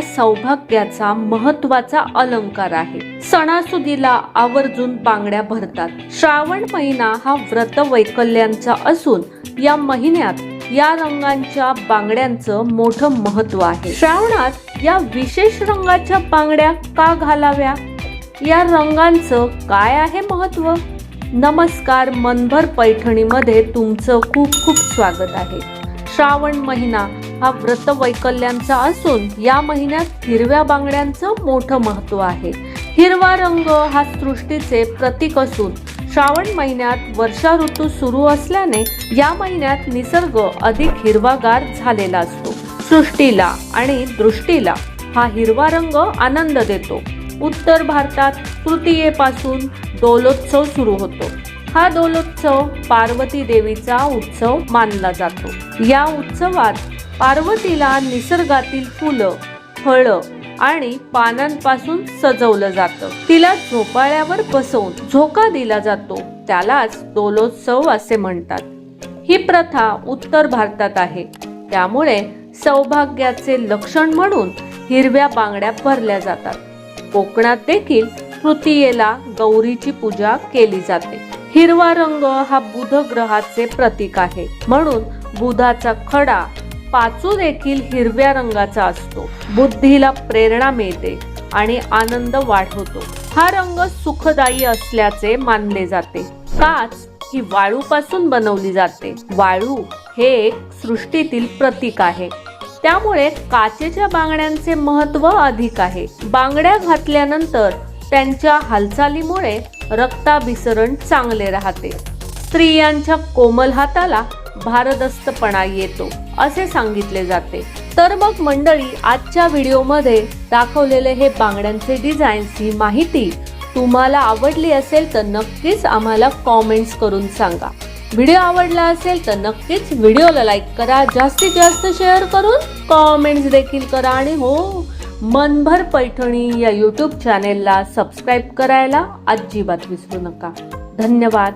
हा सौभाग्याचा महत्त्वाचा अलंकार आहे. सणासुदीला आवर्जून बांगड्या भरतात. श्रावण महिना हा व्रत वैकल्यांचा असून या महिन्यात या रंगांच्या बांगड्यांचं मोठं महत्त्व आहे. श्रावणात या विशेष रंगाच्या बांगड्या का घालाव्या? या रंगांचं काय आहे महत्त्व नमस्कार मनभर पैठणीमध्ये तुमचं खूप खूप स्वागत आहे. श्रावण महिना हा व्रत वैकल्यांचा असून या महिन्यात हिरव्या बांगड्यांचं मोठं महत्त्व आहे. हिरवा रंग हा सृष्टीचे प्रतीक असून श्रावण महिन्यात वर्षा ऋतू सुरू असल्याने या महिन्यात निसर्ग अधिक हिरवागार झालेला असतो. सृष्टीला आणि दृष्टीला हा हिरवा रंग आनंद देतो. उत्तर भारतात तृतीयेपासून दोलोत्सव सुरू होतो. हा दोलोत्सव पार्वती देवीचा उत्सव मानला जातो. या उत्सवात पार्वतीला निसर्गातील फुलं फळं आणि पानांपासून सजवलं जातं. तिला झोपाळ्यावर बसवून झोका दिला जातो. त्यालाच दोलोत्सव असे म्हणतात. ही प्रथा उत्तर भारतात आहे. त्यामुळे सौभाग्याचे लक्षण म्हणून हिरव्या बांगड्या भरल्या जातात. कोकणात देखील तृतीयेला गौरीची पूजा केली जाते. हिरवा रंग हा बुध ग्रहाचे प्रतीक आहे. म्हणून बुधाचा खडा पाचू देखील हिरव्या रंगाचा असतो. बुद्धीला प्रेरणा मिळते आणि आनंद वाढवतो. हा रंग सुखदायी असल्याचे मानले जाते. काच ही वाळूपासून बनवली जाते. वाळू हे एक सृष्टीतील प्रतीक आहे. त्यामुळे काचेच्या बांगड्यांचे महत्त्व अधिक आहे. बांगड्या घातल्यानंतर त्यांच्या हालचालीमुळे रक्ताभिसरण चांगले राहते. स्त्रियांच्या कोमल हाताला भारदस्तपणा येतो असे सांगितले जाते. तर मग मंडळी आजच्या व्हिडिओमध्ये दाखवलेले हे बांगड्यांचे डिझाईन्स ही माहिती तुम्हाला आवडली असेल तर नक्कीच आम्हाला कॉमेंट्स करून सांगा. व्हिडिओ आवडला असेल तर नक्कीच व्हिडिओला लाईक करा जास्तीत जास्त शेअर करून कॉमेंट्स देखील करा आणि हो मनभर पैठणी या यूट्यूब चॅनेलला सबस्क्राईब करायला अजिबात विसरू नका. धन्यवाद.